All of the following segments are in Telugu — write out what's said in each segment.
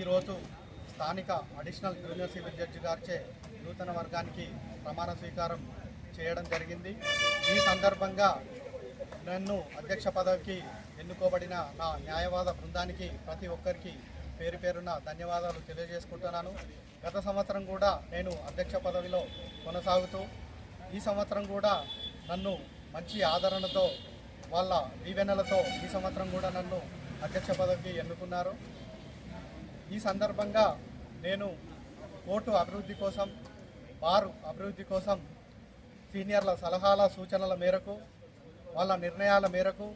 ఈరోజు స్థానిక అడిషనల్ జూనియర్ సివిల్ జడ్జి గారిచే నూతన వర్గానికి ప్రమాణ స్వీకారం చేయడం జరిగింది. ఈ సందర్భంగా నన్ను అధ్యక్ష పదవికి ఎన్నుకోబడిన నా న్యాయవాద బృందానికి ప్రతి ఒక్కరికి పేరు పేరున ధన్యవాదాలు తెలియజేసుకుంటున్నాను. గత సంవత్సరం కూడా నేను అధ్యక్ష పదవిలో కొనసాగుతూ ఈ సంవత్సరం కూడా నన్ను మంచి ఆదరణతో వాళ్ళ దీవెనలతో ఈ సంవత్సరం కూడా నన్ను అధ్యక్ష పదవికి ఎన్నుకున్నారు. ఈ సందర్భంగా నేను కోర్టు అభివృద్ధి కోసం వారు అభివృద్ధి కోసం సీనియర్ల సలహాల సూచనల మేరకు వాళ్ళ నిర్ణయాల మేరకు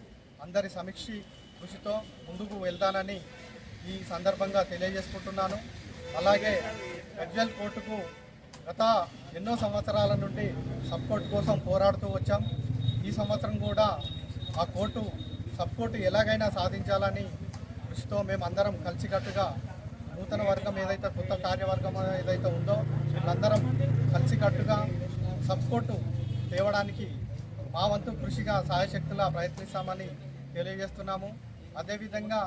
అందరి సమీక్షి కృషితో ముందుకు వెళ్తానని ఈ సందర్భంగా తెలియజేసుకుంటున్నాను. అలాగే గజ్వెల్ కోర్టుకు గత ఎన్నో సంవత్సరాల నుండి సబ్ కోర్టు కోసం పోరాడుతూ వచ్చాం. ఈ సంవత్సరం కూడా ఆ కోర్టు సపోర్ట్ ఎలాగైనా సాధించాలని కృషితో మేమందరం కలిసికట్టుగా నూతన వర్గం ఏదైతే కొత్త కార్యవర్గం ఏదైతే ఉందో వీళ్ళందరం కలిసికట్టుగా సపోర్టు తేవడానికి మా వంతు కృషిగా సహాయశక్తులా ప్రయత్నిస్తామని తెలియజేస్తున్నాము. అదేవిధంగా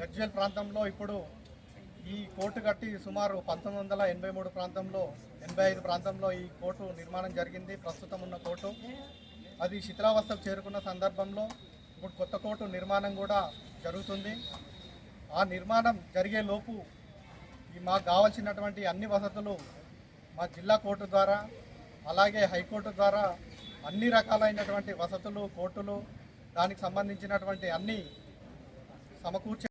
గజ్వేల్ ప్రాంతంలో ఇప్పుడు ఈ కోర్టు కట్టి సుమారు పంతొమ్మిది వందల ఎనభై మూడు ప్రాంతంలో ఎనభై ఐదు ప్రాంతంలో ఈ కోర్టు నిర్మాణం జరిగింది. ప్రస్తుతం ఉన్న కోర్టు. అది శిథిలావస్థకు చేరుకున్న సందర్భంలో ఇప్పుడు కొత్త కోర్టు నిర్మాణం కూడా జరుగుతుంది. ఆ నిర్మాణం జరిగే లోపు ఈ మాకు కావాల్సినటువంటి అన్ని వసతులు మా జిల్లా కోర్టు ద్వారా అలాగే హైకోర్టు ద్వారా అన్ని రకాలైనటువంటి వసతులు కోర్టులు దానికి సంబంధించినటువంటి అన్ని సమకూర్చే